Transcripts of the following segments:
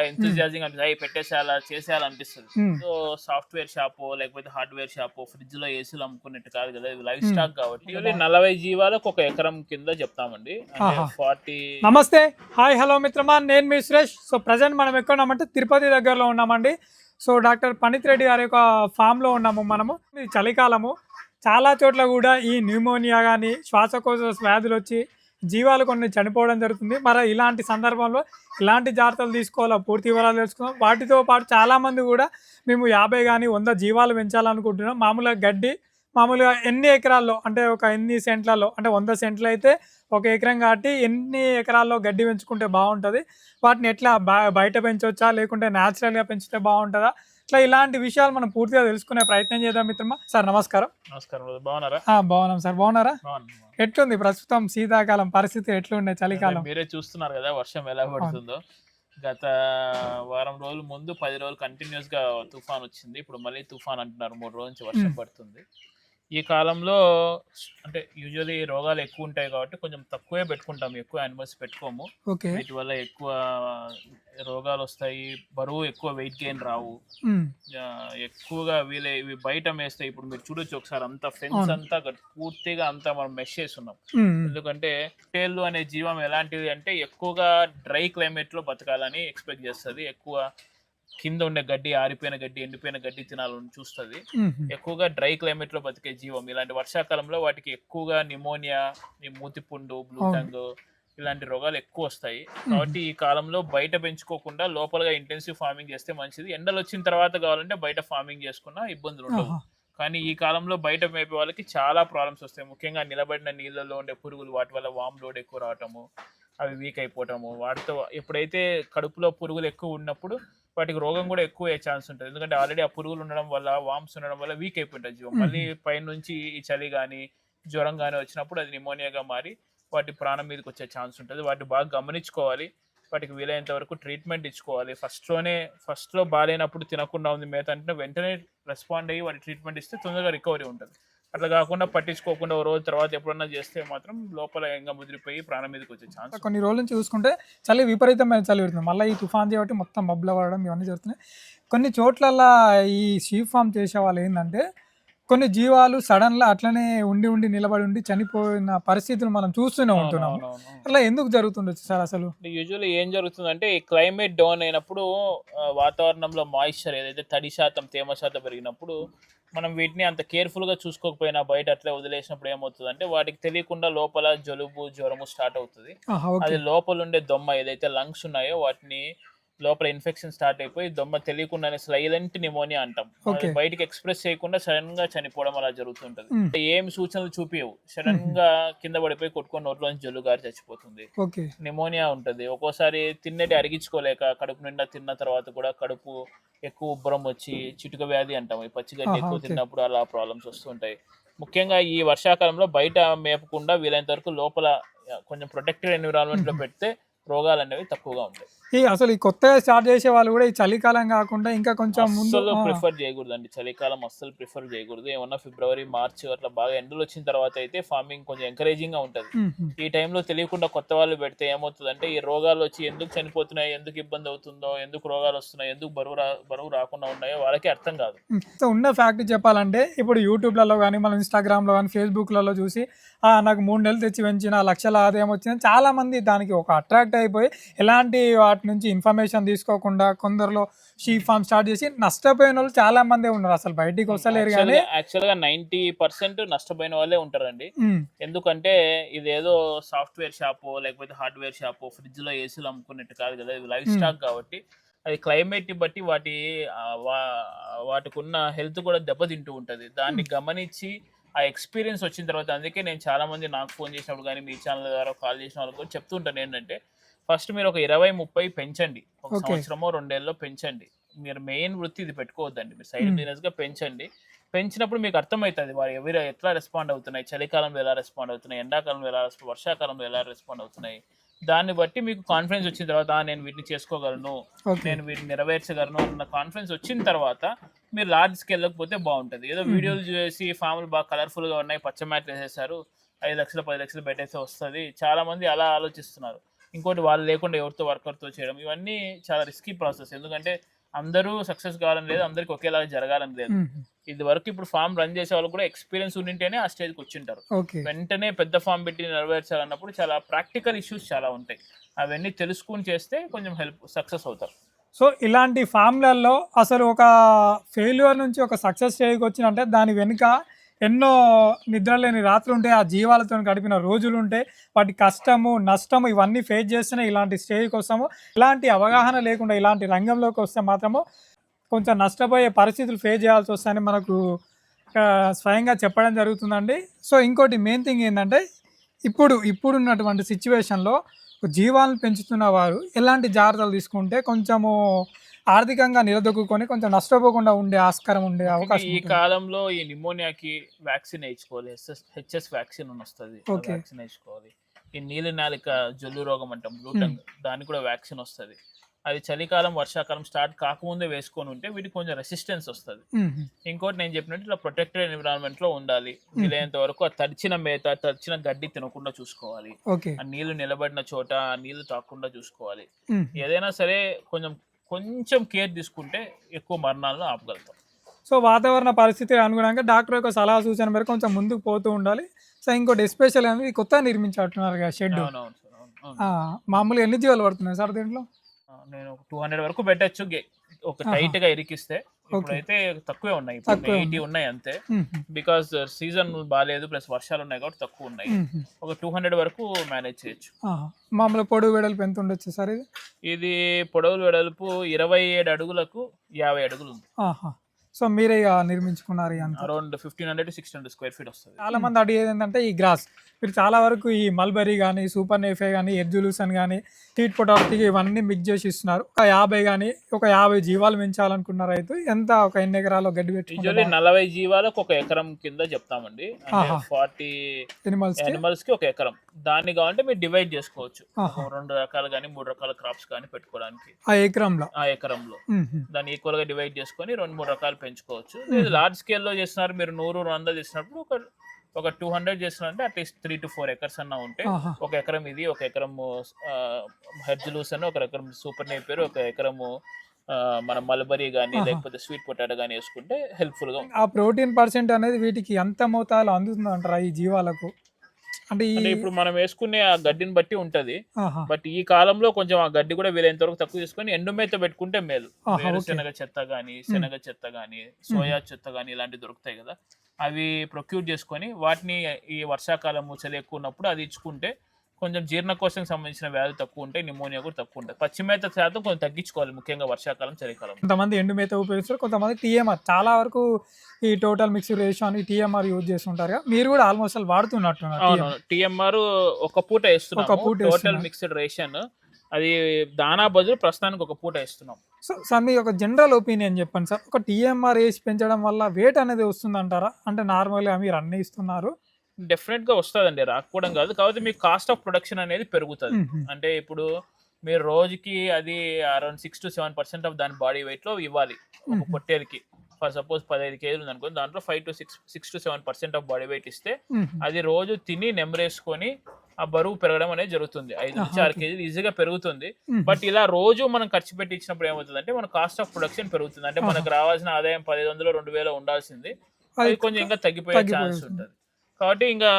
ఎంతజియాజింగ్ అనిపిస్తుంది. అవి పెట్టేసేయాలా చేసేయాలనిపిస్తుంది ఉమ్. సో సాఫ్ట్వేర్ షాపు లేకపోతే హార్డ్వేర్ షాపు ఫ్రిడ్జ్లో ఏసీలు అమ్ముకున్నట్టు కాదు కదా ఇది లైఫ్ స్టాక్ కాబట్టి ఇవి నలభై జీవాలకు ఒక ఎకరం కింద చెప్తామండి. ఫార్టీ నమస్తే. హాయ్ హలో మిత్రమా. నేను మీ సురేష్. సో ప్రజెంట్ మనం ఎక్కడ ఉన్నామంటే తిరుపతి దగ్గరలో ఉన్నామండి. సో డాక్టర్ పనిత్ రెడ్డి గారి యొక్క ఫామ్లో ఉన్నాము మనము. ఇది చలికాలము. చాలా చోట్ల కూడా ఈ న్యూమోనియా కానీ శ్వాసకోశ వ్యాధులు వచ్చి జీవాలు కొన్ని చనిపోవడం జరుగుతుంది. మరి ఇలాంటి సందర్భంలో ఇలాంటి జాగ్రత్తలు తీసుకోవాలో? పూర్తి వివరాలు తెలుసుకుందాం. వాటితో పాటు చాలామంది కూడా మేము యాభై కానీ వంద జీవాలు పెంచాలనుకుంటున్నాం. మామూలుగా గడ్డి మామూలుగా ఎన్ని ఎకరాల్లో? అంటే ఒక ఎన్ని సెంట్లలో? అంటే వంద సెంట్లు అయితే ఒక ఎకరం కాబట్టి ఎన్ని ఎకరాల్లో గడ్డి పెంచుకుంటే బాగుంటుంది? వాటిని ఎట్లా బ- బయట పెంచవచ్చా లేకుంటే న్యాచురల్గా పెంచితే బాగుంటుందా? ఇట్లా ఇలాంటి విషయాలు మనం పూర్తిగా తెలుసుకునే ప్రయత్నం చేద్దాం మిత్రమా? సార్ నమస్కారం. నమస్కారం బాగున్నారా? బాగున్నాం సార్. బాగున్నారా. ఎట్లుంది ప్రస్తుతం శీతాకాలం? పరిస్థితి ఎట్లుండే చలికాలం? మీరే చూస్తున్నారు కదా వర్షం ఎలా పడుతుందో. గత వారం రోజుల ముందు పది రోజులు కంటిన్యూస్గా తుఫాన్ వచ్చింది. ఇప్పుడు మళ్ళీ తుఫాన్ అంటున్నారు. మూడు రోజుల నుంచి వర్షం. పడుతుంది. ఈ కాలంలో అంటే యూజువలీ రోగాలు ఎక్కువ ఉంటాయి కాబట్టి కొంచెం తక్కువే పెట్టుకుంటాం. ఎక్కువ యానిమల్స్ పెట్టుకోము. వీటి వల్ల ఎక్కువ రోగాలు వస్తాయి. బరువు ఎక్కువ వెయిట్ గెయిన్ రావు. ఎక్కువగా వీళ్ళ ఇవి బయట మేస్తాయి. ఇప్పుడు మీరు చూడొచ్చు ఒకసారి అంతా ఫెన్స్. అంతా పూర్తిగా అంతా మనం మెష్ చేస్తున్నాం. ఎందుకంటే టేళ్ళు అనే జీవం ఎలాంటిది అంటే ఎక్కువగా డ్రై క్లైమేట్లో బతకాలని ఎక్స్పెక్ట్ చేస్తుంది. ఎక్కువ కింద ఉండే గడ్డి ఆరిపోయిన గడ్డి ఎండిపోయిన గడ్డి తినాలని చూస్తుంది. ఎక్కువగా డ్రై క్లైమేట్లో బతికే జీవం. ఇలాంటి వర్షాకాలంలో వాటికి ఎక్కువగా నిమోనియా మూతిపుండు బ్లూ. టంగ్ ఇలాంటి రోగాలు ఎక్కువ వస్తాయి. కాబట్టి ఈ కాలంలో బయట పెంచుకోకుండా లోపలగా ఇంటెన్సివ్ ఫార్మింగ్ చేస్తే మంచిది. ఎండలు వచ్చిన తర్వాత కావాలంటే బయట ఫార్మింగ్ చేసుకున్నా ఇబ్బందులు ఉండవు. కానీ ఈ కాలంలో బయట మేపే వాళ్ళకి చాలా ప్రాబ్లమ్స్ వస్తాయి. ముఖ్యంగా నిలబడిన నీళ్ళలో ఉండే పురుగులు వాటి వల్ల వామ్ లోడ్ ఎక్కువ రావటము అవి వీక్ అయిపోవటము వాటితో ఎప్పుడైతే కడుపులో పురుగులు ఎక్కువ ఉన్నప్పుడు వాటికి రోగం కూడా ఎక్కువ అయ్యే ఛాన్స్ ఉంటుంది. ఎందుకంటే ఆల్రెడీ ఆ పురుగులు ఉండడం వల్ల వామ్స్ ఉండడం వల్ల వీక్ అయిపోయింటుంది జీవం. మళ్ళీ పైనుంచి ఈ చలి కానీ జ్వరం కానీ వచ్చినప్పుడు అది నిమోనియాగా మారి వాటి ప్రాణం మీదకి వచ్చే ఛాన్స్ ఉంటుంది. వాటిని బాగా గమనించుకోవాలి. వాటికి వీలైనంత వరకు ట్రీట్మెంట్ ఇచ్చుకోవాలి. ఫస్ట్లోనే ఫస్ట్లో బాగాలేనప్పుడు తినకుండా ఉంది మేత అంటే వెంటనే రెస్పాండ్ అయ్యి వాటి ట్రీట్మెంట్ ఇస్తే తొందరగా రికవరీ ఉంటుంది. అట్లా కాకుండా పట్టించుకోకుండా ఓ రోజు తర్వాత ఎప్పుడన్నా చేస్తే మాత్రం లోపల ఎంగ ముదిరిపోయి ప్రాణం మీదకి వచ్చే ఛాన్స్ కొన్ని రోజుల నుంచి చూసుకుంటే చలి విపరీతమైన చలి పెడుతుంది. మళ్ళీ ఈ తుఫాన్ చేయబట్టి మొత్తం బబ్బులు పడడం ఇవన్నీ జరుగుతున్నాయి. కొన్ని చోట్లల్లా ఈ షీప్ ఫామ్ చేసే వాళ్ళు ఏంటంటే కొన్ని జీవాలు సడన్గా అట్లనే ఉండి ఉండి నిలబడి ఉండి చనిపోయిన పరిస్థితులు మనం చూస్తూనే ఉంటున్నాము. అట్లా ఎందుకు జరుగుతుండొచ్చు సార్ అసలు? యూజువల్లీ ఏం జరుగుతుందంటే ఈ క్లైమేట్ డౌన్ అయినప్పుడు వాతావరణంలో మాయిశ్చర్ ఏదైతే తడి శాతం తేమ శాతం పెరిగినప్పుడు మనం వీటిని అంత కేర్ఫుల్గా చూసుకోకపోయినా బయట అట్లే వదిలేసినప్పుడు ఏమవుతుంది అంటే వాటికి తెలియకుండా లోపల జలుబు జ్వరము స్టార్ట్ అవుతుంది. అది లోపల ఉండే దొమ్మ ఏదైతే లంగ్స్ ఉన్నాయో వాటిని లోపల ఇన్ఫెక్షన్ స్టార్ట్ అయిపోయి దొమ్మ తెలియకుండానే సైలెంట్ నిమోనియా అంటాం. బయటికి ఎక్స్ప్రెస్ చేయకుండా సడన్గా చనిపోవడం అలా జరుగుతుంటది. Mm. అంటే ఏం సూచనలు చూపించవు సడన్గా కింద పడిపోయి కొట్టుకొని నోట్లోంచి జల్లు గారి చచ్చిపోతుంది. నిమోనియా ఉంటుంది. ఒక్కోసారి తిన్నటి అరిగించుకోలేక కడుపు నిండా తిన్న తర్వాత కూడా కడుపు ఎక్కువ ఉబ్బరం వచ్చి చిటుక వ్యాధి అంటాం. ఈ పచ్చిగడ్డి ఎక్కువ. తిన్నప్పుడు అలా ప్రాబ్లమ్స్ వస్తుంటాయి. ముఖ్యంగా ఈ వర్షాకాలంలో బయట మేపకుండా వీలైనంత వరకు లోపల కొంచెం ప్రొటెక్టెడ్ ఎన్విరాన్మెంట్లో పెడితే రోగాలు అనేవి తక్కువగా ఉంటాయి. ఈ అసలు ఈ కొత్తగా స్టార్ట్ చేసే వాళ్ళు కూడా ఈ చలికాలం కాకుండా ఇంకా కొంచెం ముందు ప్రిఫర్ చేయకూడదు అండి చలికాలం అస్సలు ప్రిఫర్ చేయకూడదు. ఏమన్నా ఫిబ్రవరి మార్చ్ అట్లా బాగా ఎండలు వచ్చిన తర్వాత అయితే ఫార్మింగ్ కొంచెం ఎంకరేజింగ్గా ఉంటుంది. ఈ టైంలో తెలియకుండా కొత్త వాళ్ళు పెడితే ఏమవుతుందంటే ఈ రోగాలు వచ్చి ఎందుకు చనిపోతున్నాయి ఎందుకు ఇబ్బంది అవుతుందో ఎందుకు రోగాలు వస్తున్నాయి ఎందుకు బరువు బరువు రాకుండా ఉన్నాయో వాళ్ళకి అర్థం కాదు. సో ఉన్న ఫ్యాక్ట్ చెప్పాలంటే ఇప్పుడు యూట్యూబ్లలో కానీ మన ఇన్స్టాగ్రామ్లో కానీ ఫేస్బుక్లలో చూసి "ఆ, నాకు మూడు నెలలు తెచ్చి పెంచిన లక్షల ఆదాయం వచ్చింది చాలా మంది దానికి ఒక అట్రాక్ట్ అయిపోయి ఎలాంటి వాటి నుంచి ఇన్ఫర్మేషన్ తీసుకోకుండా కొందరిలో షీ ఫామ్ స్టార్ట్ చేసి నష్టపోయిన వాళ్ళు చాలా మందే ఉన్నారు. అసలు బయటికి వస్తలేరు కానీ యాక్చువల్గా నైన్టీ పర్సెంట్ నష్టపోయిన వాళ్ళే ఉంటారండి. ఉమ్, ఎందుకంటే ఇదేదో సాఫ్ట్వేర్ షాపు లేకపోతే హార్డ్వేర్ షాపు ఫ్రిడ్జ్లో ఏసీలు అమ్ముకున్నట్టు కాదు కదా ఇది లైఫ్ Hmm. స్టాక్ కాబట్టి అది క్లైమేట్ని బట్టి వాటి ఆ, వా- వాటికి ఉన్న హెల్త్ కూడా దెబ్బతింటూ ఉంటది. దాన్ని గమనించి ఆ ఎక్స్పీరియన్స్ వచ్చిన తర్వాత అందుకే నేను చాలా మంది నాకు ఫోన్ చేసినప్పుడు కానీ మీ ఛానల్ ద్వారా కాల్ చేసిన వాళ్ళకి కూడా చెప్తుంటాను ఏంటంటే ఫస్ట్ మీరు ఒక ఇరవై ముప్పై పెంచండి. ఒక. సంవత్సరమో రెండేళ్ళలో పెంచండి. మీరు మెయిన్ వృత్తి ఇది పెట్టుకోవద్దండి. మీరు సైడ్ Hmm. బిజినెస్గా పెంచండి. పెంచినప్పుడు మీకు అర్థమవుతుంది వారు ఎవరు ఎట్లా రెస్పాండ్ అవుతున్నాయి చలికాలంలో ఎలా రెస్పాండ్ అవుతున్నాయి ఎండాకాలంలో ఎలా రెస్పాండ్ వర్షాకాలంలో ఎలా రెస్పాండ్ అవుతున్నాయి. దాన్ని బట్టి మీకు కాన్ఫిడెన్స్ వచ్చిన తర్వాత "ఆ, నేను వీటిని చేసుకోగలను నేను వీటిని నెరవేర్చగలను అన్న కాన్ఫిడెన్స్ వచ్చిన తర్వాత మీరు లార్జ్ స్కేల్ వెళ్ళకపోతే బాగుంటుంది. ఏదో Mhm. వీడియోలు చూసి ఫామ్లు బాగా కలర్ఫుల్గా ఉన్నాయి పచ్చ మ్యాట్లు వేసేసారు ఐదు లక్షలు పది లక్షలు పెట్టేస్తే వస్తుంది. చాలా మంది అలా ఆలోచిస్తున్నారు. ఇంకోటి వాళ్ళు లేకుండా ఎవరితో వర్కర్తో చేయడం ఇవన్నీ చాలా రిస్కీ ప్రాసెస్ ఎందుకంటే అందరూ సక్సెస్ కావాలని లేదు అందరికి ఒకేలాగా జరగాలని లేదు. ఇది వరకు ఇప్పుడు ఫామ్ రన్ చేసే వాళ్ళు కూడా ఎక్స్పీరియన్స్ ఉండింటేనే ఆ స్టేజ్కి వచ్చింటారు. వెంటనే పెద్ద ఫామ్ పెట్టి నెరవేర్చాలన్నప్పుడు చాలా ప్రాక్టికల్ ఇష్యూస్ చాలా ఉంటాయి. అవన్నీ తెలుసుకుని చేస్తే కొంచెం హెల్ప్ సక్సెస్ అవుతారు. సో ఇలాంటి ఫామ్లల్లో అసలు ఒక ఫెయిల్యూర్ నుంచి ఒక సక్సెస్ స్టేజ్కి దాని వెనుక ఎన్నో నిద్రలేని రాత్రులు ఉంటాయి ఆ జీవాలతో గడిపిన రోజులు ఉంటాయి వాటి కష్టము నష్టము ఇవన్నీ ఫేస్ చేస్తేనే ఇలాంటి స్టేజ్కి వస్తాము ఇలాంటి అవగాహన లేకుండా ఇలాంటి రంగంలోకి వస్తే మాత్రము కొంచెం నష్టపోయే పరిస్థితులు ఫేస్ చేయాల్సి వస్తాయని మనకు స్వయంగా చెప్పడం జరుగుతుందండి. సో ఇంకోటి మెయిన్ థింగ్ ఏంటంటే ఇప్పుడు ఇప్పుడున్నటువంటి సిచ్యువేషన్లో జీవాలను పెంచుతున్న వారు ఎలాంటి జాగ్రత్తలు తీసుకుంటే కొంచెము ఆర్థికంగా నిలదొక్కుని కొంచెం నష్టపోకుండా ఉండే ఆస్కారం ఉండే అవకాశం ఈ. కాలంలో ఈ నిమోనియాకి వ్యాక్సిన్ వేయించుకోవాలి. హెచ్ఎస్ వ్యాక్సిన్ వస్తుంది. వ్యాక్సిన్ వేయించుకోవాలి. ఈ నీలి నాలిక జల్లు రోగం అంటాం బ్లూటంగ్ దానికి కూడా వ్యాక్సిన్ వస్తుంది. అది చలికాలం వర్షాకాలం స్టార్ట్ కాకముందే వేసుకొని ఉంటే వీటికి కొంచెం రెసిస్టెన్స్ వస్తుంది. ఇంకోటి నేను చెప్పినట్టు ఇట్లా ప్రొటెక్టెడ్ ఎన్విరాన్మెంట్లో ఉండాలి. వీలైనంత వరకు ఆ తడిచిన మేత తడిచిన గడ్డి తినకుండా చూసుకోవాలి. ఆ నీళ్ళు నిలబడిన చోట ఆ నీళ్ళు తాకుండా చూసుకోవాలి. ఏదైనా సరే కొంచెం కొంచెం కేర్ తీసుకుంటే ఎక్కువ మరణాలను ఆపగలుగుతాం. సో వాతావరణ పరిస్థితి అనుగుణంగా డాక్టర్ యొక్క సలహా సూచన మేరకు కొంచెం ముందుకు పోతూ ఉండాలి. సో ఇంకోటి ఎస్పెషల్ అనేది కొత్తగా నిర్మించాటున్నారు కదా షెడ్. మామూలుగా ఎన్ని జీవాలు పడుతున్నాయి సార్ దీంట్లో? నేను టూ హండ్రెడ్ వరకు పెట్టచ్చు ఒక. టైట్గా ఇరికిస్తే ఇప్పుడైతే తక్కువే ఉన్నాయి ఎయిటీ ఉన్నాయి అంతే. బికాస్ సీజన్ బాగాలేదు ప్లస్ వర్షాలు ఉన్నాయి కాబట్టి తక్కువ ఉన్నాయి. ఒక టూ హండ్రెడ్ వరకు మేనేజ్ చేయొచ్చు. మామూలు పొడుగు వెడల్పు ఎంత ఉండొచ్చు సార్ ఇది పొడవులు వెడల్పు ఇరవై ఏడు అడుగులకు యాభై అడుగులు ఉంది. సో మీరే ఇక నిర్మించుకున్నారు around fifteen hundred six hundred square feet వస్తుంది. చాలా మంది అడిగేది ఏంటంటే ఈ గ్రాస్. మీరు చాలా వరకు ఈ మల్బరీ కానీ సూపర్ నేఫే కానీ ఎడ్జులూసన్ కానీ స్వీట్ పొటాటో ఇవన్నీ మిక్స్ చేసి ఇస్తున్నారు. ఒక యాభై కానీ ఒక యాభై జీవాలు పెంచాలనుకున్న రైతు ఎంత ఒక ఎన్ని ఎకరాలు గడ్డి పెట్టుకుంటారు నలభై జీవాలకు ఒక ఎకరం కింద చెప్తామండి. ఫార్టీ ఎనిమల్స్ యానిమల్స్కి ఒక ఎకరం. దాన్ని కావాలంటే మీరు డివైడ్ చేసుకోవచ్చు. రెండు రకాలు కానీ మూడు రకాల క్రాప్స్ కానీ పెట్టుకోవడానికి. ఆ ఎకరంలో? ఆ ఎకరంలో. దాన్ని ఈక్వల్గా డివైడ్ చేసుకొని రెండు మూడు రకాలు పెంచుకోవచ్చు లేదు లార్జ్ స్కేల్లో చేస్తున్నారు మీరు నూరు వందలు చేసినప్పుడు ఒక ఒక టూ హండ్రెడ్ చేస్తున్నారంటే at least three to four acres అన్న ఉంటే. ఒక ఎకరం ఇది ఒక ఎకరం హెడ్జ్ లూస్ అని ఒక ఎకరం సూపర్ నేపేరు ఒక ఎకరము మన మల్బరీ కానీ. లేకపోతే స్వీట్ పొటాటో కానీ వేసుకుంటే హెల్ప్ఫుల్గా ఉంటుంది. ఆ ప్రోటీన్ పర్సెంట్ అనేది వీటికి ఎంత మోతాదులో అందుతుంది అంటారా ఈ జీవాలకు అంటే ఇప్పుడు మనం వేసుకునే ఆ గడ్డిని బట్టి ఉంటది. బట్ ఈ కాలంలో కొంచెం ఆ గడ్డి కూడా వీలైనంత వరకు తక్కువ తీసుకొని ఎండు మేత పెట్టుకుంటే మేలు. వేరుశనగ చెత్త గానీ శనగ చెత్త గానీ సోయా చెత్త గానీ ఇలాంటివి దొరుకుతాయి కదా. అవి ప్రొక్యూర్ చేసుకొని వాటిని ఈ వర్షాకాలము చలి ఎక్కువ ఉన్నప్పుడు అది ఇచ్చుకుంటే కొంచెం జీర్ణకోశం సంబంధించిన వ్యాధులు తక్కువ ఉంటాయి నిమోనియా కూడా తక్కువ ఉంటాయి పచ్చి మేత శాతం కొంచెం తగ్గించుకోవాలి ముఖ్యంగా వర్షాకాలం చలికాలం. కొంతమంది ఎండు మేత ఉపయోగిస్తారు కొంతమంది టీఎంఆర్. చాలా వరకు ఈ టోటల్ మిక్స్డ్ రేషియో అని టీఎంఆర్ యూజ్ చేస్తుంటారు. మీరు కూడా ఆల్మోస్ట్ అవును టిఎంఆర్. ఒక పూట ఒక వేస్తున్నాము పూట టోటల్. మిక్స్డ్ రేషన్ అది దానా బదులు ప్రస్తుతానికి ఒక పూట ఇస్తున్నాం సో సార్ మీ ఒక జనరల్ ఒపీనియన్ చెప్పండి సార్. ఒక టీఎంఆర్ వేసి పెంచడం వల్ల వెయిట్ అనేది వస్తుంది అంటారా అంటే నార్మల్గా మీరు అన్నీ ఇస్తున్నారు డెఫినెట్గా వస్తుందండి రాకపోవడం కాదు కాకపోతే మీకు కాస్ట్ ఆఫ్ ప్రొడక్షన్ అనేది పెరుగుతుంది. అంటే ఇప్పుడు మీరు రోజుకి అది around six to seven percent of దాని బాడీ వెయిట్లో ఇవ్వాలి ఒక మ్మ్. పొట్టేలుకి ఫర్ సపోజ్ పదహైదు కేజీలు ఉంది అనుకో దాంట్లో five to six six to seven percent of body weight ఇస్తే. అది రోజు తిని నెమరేసుకొని ఆ బరువు పెరగడం అనేది జరుగుతుంది ఐదు నుంచి ఆరు. కేజీలు ఈజీగా పెరుగుతుంది. బట్ ఇలా రోజు మనం ఖర్చు పెట్టి ఇచ్చినప్పుడు ఏమవుతుంది అంటే మన కాస్ట్ ఆఫ్ ప్రొడక్షన్ పెరుగుతుంది అంటే మనకు రావాల్సిన ఆదాయం పదిహేను వందలు రెండు వేలు ఉండాల్సింది అది కొంచెం ఇంకా తగ్గిపోయే ఛాన్స్ ఉంటుంది. కాబట్టి ఇంకా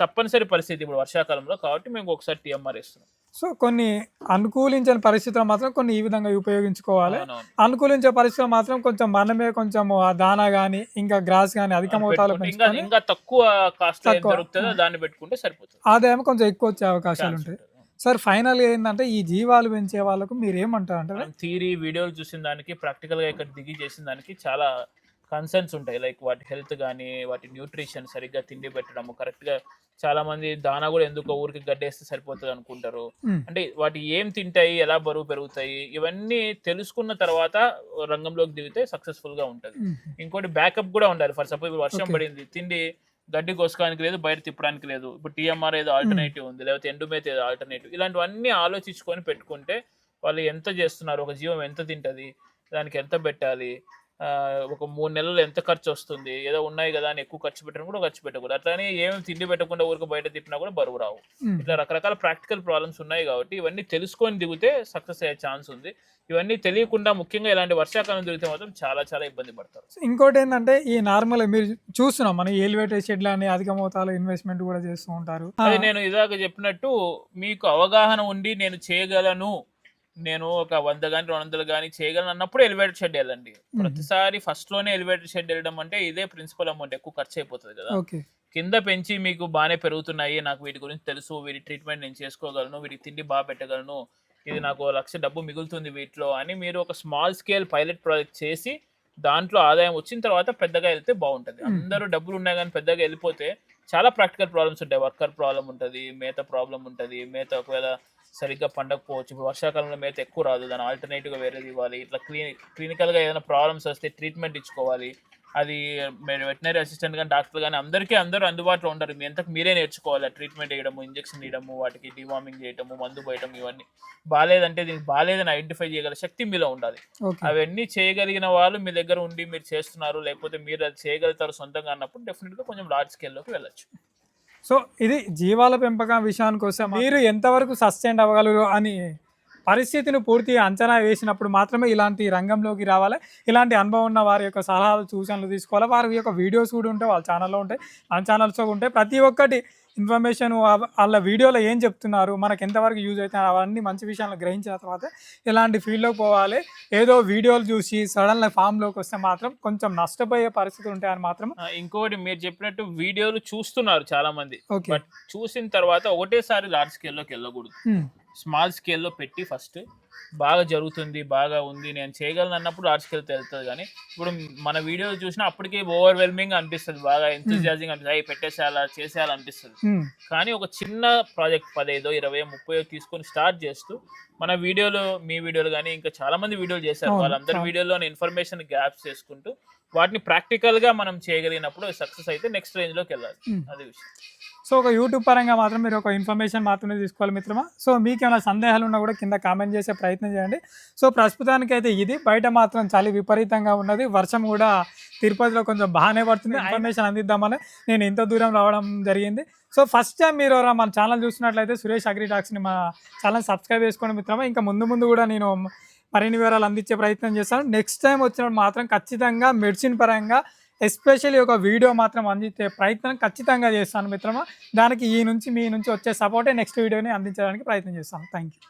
తప్పనిసరి పరిస్థితి ఇప్పుడు వర్షాకాలంలో కాబట్టి మేము ఒకసారి టీఎంఆర్ ఇస్తున్నాం సో కొన్ని అనుకూలించని పరిస్థితులు మాత్రం కొన్ని ఈ విధంగా ఉపయోగించుకోవాలి. అనుకూలించే పరిస్థితులు మాత్రం కొంచెం మనమే కొంచెం ఆ దానా కానీ ఇంకా గ్రాస్ కానీ అధిక మోతాదులో పెట్టుకుంటే ఇంకా తక్కువ కాస్ట్. దొరుకుతుందో దాన్ని పెట్టుకుంటే సరిపోతుంది ఆదాయం కొంచెం ఎక్కువ వచ్చే అవకాశాలు ఉంటాయి. సార్ ఫైనల్ ఏంటంటే ఈ జీవాలు పెంచే వాళ్ళకు మీరు ఏమంటారు అంటే థియరీ వీడియోలు చూసిన దానికి ప్రాక్టికల్గా ఇక్కడ దిగి చేసిన దానికి చాలా కన్సర్న్స్ ఉంటాయి. లైక్ వాటి హెల్త్ కానీ వాటి న్యూట్రిషన్ సరిగ్గా తిండి పెట్టడము. కరెక్ట్గా చాలా మంది దానా కూడా ఎందుకో ఊరికి గడ్డేస్తే సరిపోతుంది అనుకుంటారు. మ్మ్. అంటే వాటి ఏం తింటాయి ఎలా బరువు పెరుగుతాయి ఇవన్నీ తెలుసుకున్న తర్వాత రంగంలోకి దిగితే సక్సెస్ఫుల్గా ఉంటది. మ్మ్. ఇంకోటి బ్యాకప్ కూడా ఉండాలి. ఫర్ సపోజ్ వర్షం. పడింది. తిండి గడ్డి కోసుకోవడానికి లేదు బయట తిప్పడానికి లేదు. ఇప్పుడు టీఎంఆర్ ఏదో ఆల్టర్నేటివ్ ఉంది. లేకపోతే ఎండుమేత ఏదో ఆల్టర్నేటివ్ ఇలాంటివన్నీ ఆలోచించుకొని పెట్టుకుంటే వాళ్ళు ఎంత చేస్తున్నారు? ఒక జీవం ఎంత తింటది? దానికి ఎంత పెట్టాలి? ఒక మూడు నెలలు ఎంత ఖర్చు వస్తుంది? ఏదో ఉన్నాయి కదా అని ఎక్కువ ఖర్చు పెట్టడం కూడా ఖర్చు పెట్టకూడదు. అట్లానే ఏమి తిండి పెట్టకుండా ఊరికి బయట తిప్పినా కూడా బరువు రావు. ఇట్లా రకరకాల ప్రాక్టికల్ ప్రాబ్లమ్స్ ఉన్నాయి కాబట్టి ఇవన్నీ తెలుసుకొని దిగితే సక్సెస్ అయ్యే ఛాన్స్ ఉంది. ఇవన్నీ తెలియకుండా ముఖ్యంగా ఇలాంటి వర్షాకాలం తిరిగితే మాత్రం చాలా చాలా ఇబ్బంది పడతారు. ఇంకోటి ఏంటంటే ఈ నార్మల్ మీరు చూస్తున్నాం మన ఎలివేటెడ్ షెడ్లు అని అధిక మోతాదులో ఇన్వెస్ట్మెంట్ కూడా చేస్తూ ఉంటారు. అది నేను ఇదాక చెప్పినట్టు మీకు అవగాహన ఉండి నేను చేయగలను నేను ఒక వంద కానీ రెండు వందలు కానీ చేయగలను అన్నప్పుడు ఎలివేటెడ్ షెడ్ వెళ్ళండి ప్రతిసారి ఫస్ట్లోనే ఎలివేటెడ్ షెడ్ వెళ్ళడం అంటే ఇదే ప్రిన్సిపల్ అమౌంట్ ఎక్కువ ఖర్చు అయిపోతుంది కదా. కింద పెంచి మీకు బాగానే పెరుగుతున్నాయి నాకు వీటి గురించి తెలుసు వీటి ట్రీట్మెంట్ నేను చేసుకోగలను వీటికి తిండి బాగా పెట్టగలను ఇది నాకు లక్ష డబ్బు మిగులుతుంది వీటిలో అని మీరు ఒక స్మాల్ స్కేల్ పైలట్ ప్రాజెక్ట్ చేసి దాంట్లో ఆదాయం వచ్చిన తర్వాత పెద్దగా వెళ్తే బాగుంటుంది. అందరూ డబ్బులు ఉన్నాయి కానీ పెద్దగా వెళ్ళిపోతే చాలా ప్రాక్టికల్ ప్రాబ్లమ్స్ ఉంటాయి. వర్కర్ ప్రాబ్లం ఉంటుంది మేత ప్రాబ్లం ఉంటుంది మేత ఒకవేళ సరిగ్గా పండకపోవచ్చు. ఇప్పుడు వర్షాకాలంలో మేత ఎక్కువ రాదు. దాని ఆల్టర్నేటివ్గా వేరేది ఇవ్వాలి. ఇట్లా క్లిని క్లినికల్గా ఏదైనా ప్రాబ్లమ్స్ వస్తే ట్రీట్మెంట్ ఇచ్చుకోవాలి. అది మీరు వెటనరీ అసిస్టెంట్ కానీ డాక్టర్ కానీ అందరికీ అందరూ అందుబాటులో ఉండరు. మీ ఎంతకు మీరే నేర్చుకోవాలి. ట్రీట్మెంట్ చేయడము ఇంజెక్షన్ ఇవ్వడము వాటికి డివార్మింగ్ చేయడము మందు పోయటం ఇవన్నీ. బాగాలేదంటే దీనికి బాగాలేదని ఐడెంటిఫై చేయగల శక్తి మీలో ఉండాలి. అవన్నీ చేయగలిగిన వాళ్ళు మీ దగ్గర ఉండి మీరు చేస్తున్నారు. లేకపోతే మీరు అది చేయగలుగుతారు సొంతంగా అన్నప్పుడు డెఫినెట్గా కొంచెం లార్జ్ స్కేల్లోకి వెళ్ళొచ్చు. సో ఇది జీవాల పెంపకం విషయానికి వస్తే మీరు ఎంతవరకు సస్టైన్ అవ్వగలరు అని పరిస్థితిని పూర్తిగా అంచనా వేసినప్పుడు మాత్రమే ఇలాంటి రంగంలోకి రావాలి. ఇలాంటి అనుభవం ఉన్న వారి యొక్క సలహాలు సూచనలు తీసుకోవాలి. వారి యొక్క వీడియోస్ కూడా ఉంటాయి వాళ్ళ ఛానల్లో ఉంటాయి. మన ఛానల్స్ ఉంటాయి. ప్రతి ఒక్కటి ఇన్ఫర్మేషన్ వాళ్ళ వీడియోలో ఏం చెప్తున్నారు మనకు ఎంతవరకు యూజ్ అవుతాయి అవన్నీ మంచి విషయాలు గ్రహించిన తర్వాత ఇలాంటి ఫీల్డ్లోకి పోవాలి ఏదో వీడియోలు చూసి సడన్గా ఫామ్లోకి వస్తే మాత్రం కొంచెం నష్టపోయే పరిస్థితులు ఉంటాయని మాత్రం ఇంకోటి మీరు చెప్పినట్టు వీడియోలు చూస్తున్నారు చాలా మంది బట్ చూసిన తర్వాత ఒకటేసారి లార్జ్ స్కేల్లోకి వెళ్ళకూడదు. స్మాల్ స్కేల్లో పెట్టి ఫస్ట్ బాగా జరుగుతుంది బాగా ఉంది నేను చేయగలను అన్నప్పుడు లార్జ్ స్కేల్తో వెళ్తుంది. కానీ ఇప్పుడు మన వీడియోలు చూసినా అప్పటికే ఓవర్వెల్మింగ్ అనిపిస్తుంది బాగా ఎంతజియాజింగ్ అనిపిస్తుంది. అవి పెట్టేసేయాలా చేసేయాలి అనిపిస్తుంది. కానీ ఒక చిన్న ప్రాజెక్ట్ పదైదో ఇరవై ముప్పై తీసుకొని స్టార్ట్ చేస్తూ మన వీడియోలు మీ వీడియోలు కానీ ఇంకా చాలా మంది వీడియోలు చేశారు. వాళ్ళందరి. వీడియోలో ఇన్ఫర్మేషన్ గ్యాప్స్ చేసుకుంటూ వాటిని ప్రాక్టికల్గా మనం చేయగలిగినప్పుడు సక్సెస్ అయితే నెక్స్ట్ రేంజ్లోకి వెళ్ళాలి. Hmm. అదే విషయం. సో ఒక యూట్యూబ్ పరంగా మాత్రం మీరు ఒక ఇన్ఫర్మేషన్ మాత్రమే తీసుకోవాలి మిత్రమా? సో మీకు ఏమైనా సందేహాలు ఉన్నా కూడా కింద కామెంట్ చేసే ప్రయత్నం చేయండి. సో ప్రస్తుతానికి అయితే ఇది. బయట మాత్రం చలి విపరీతంగా ఉన్నది. వర్షం కూడా తిరుపతిలో కొంచెం బాగానే పడుతుంది. ఇన్ఫర్మేషన్ అందిద్దామని నేను ఇంత దూరం రావడం జరిగింది. సో ఫస్ట్ టైం మీరు మన ఛానల్ చూసినట్లయితే సురేష్ అగ్రి టాక్స్ని మా ఛానల్ సబ్స్క్రైబ్ చేసుకోండి మిత్రమా. ఇంకా ముందు ముందు కూడా నేను మరిన్ని వివరాలు అందించే ప్రయత్నం చేస్తాను. నెక్స్ట్ టైం వచ్చినప్పుడు మాత్రం ఖచ్చితంగా మెడిసిన్ పరంగా ఎస్పెషల్లీ ఒక వీడియో మాత్రం అందించే ప్రయత్నం ఖచ్చితంగా చేస్తాను మిత్రమా. దానికి ఈ నుంచి మీ నుంచి వచ్చే సపోర్టే నెక్స్ట్ వీడియోని అందించడానికి ప్రయత్నం చేస్తాను. Thank you